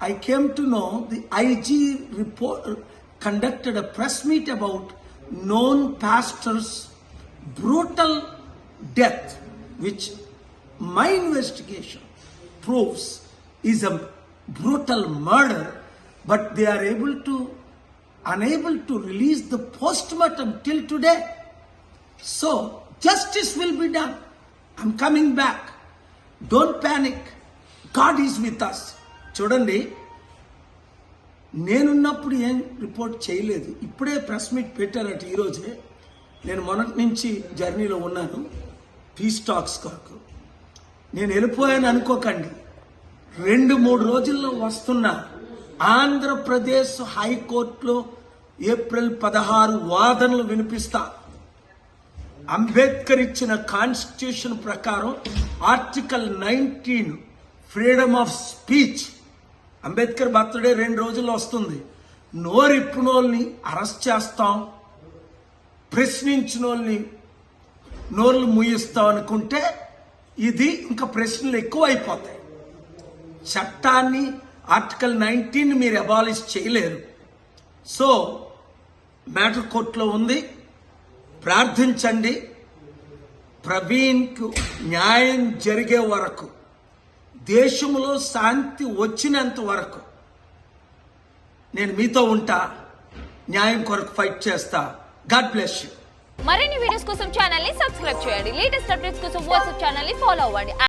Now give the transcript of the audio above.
I came to know the IG report conducted a press meet about known pastor's brutal death, which my investigation proves is a brutal murder, but they are able to unable to release the postmortem till today. So justice will be done. I'm coming back. Don't panic. God is with us. చూడండి నేనున్నప్పుడు ఏం report చేయలేదు. ఇప్పుడే press meet పెట్టారట ఈరోజే. నేను మొన్నటి నుంచి జర్నీలో ఉన్నాను పీస్ టాక్స్ కొరకు. నేను వెళ్ళిపోయాను అనుకోకండి. రెండు మూడు రోజుల్లో వస్తున్నా. ఆంధ్రప్రదేశ్ హైకోర్టులో ఏప్రిల్ పదహారు వాదనలు వినిపిస్తా. అంబేద్కర్ ఇచ్చిన కాన్స్టిట్యూషన్ ప్రకారం article nineteen freedom of speech Ambedkar birthday రెండు రోజుల్లో వస్తుంది. నోరిప్పునోల్ని అరెస్ట్ చేస్తాం. ప్రశ్నించినోల్ని నోర్లు ముయిస్తాం అనుకుంటే ఇది ఇంకా ప్రశ్నలు ఎక్కువ అయిపోతాయి చట్టాన్ని ఆర్టికల్ నైన్టీన్ మీరు అబాలిష్ చేయలేరు. సో మ్యాటర్ కోర్టులో ఉంది. ప్రార్థించండి. ప్రవీణ్కు న్యాయం జరిగే వరకు దేశంలో శాంతి వచ్చినంత వరకు నేను మీతో ఉంటా న్యాయం కొరకు ఫైట్ చేస్తా. God bless you. మరిన్ని వీడియోస్ కోసం ఛానల్ని సబ్స్క్రైబ్ చేయండి. లేటెస్ట్ అప్డేట్స్ కోసం వాట్సాప్ ఛానల్ని ఫాలో అవ్వండి.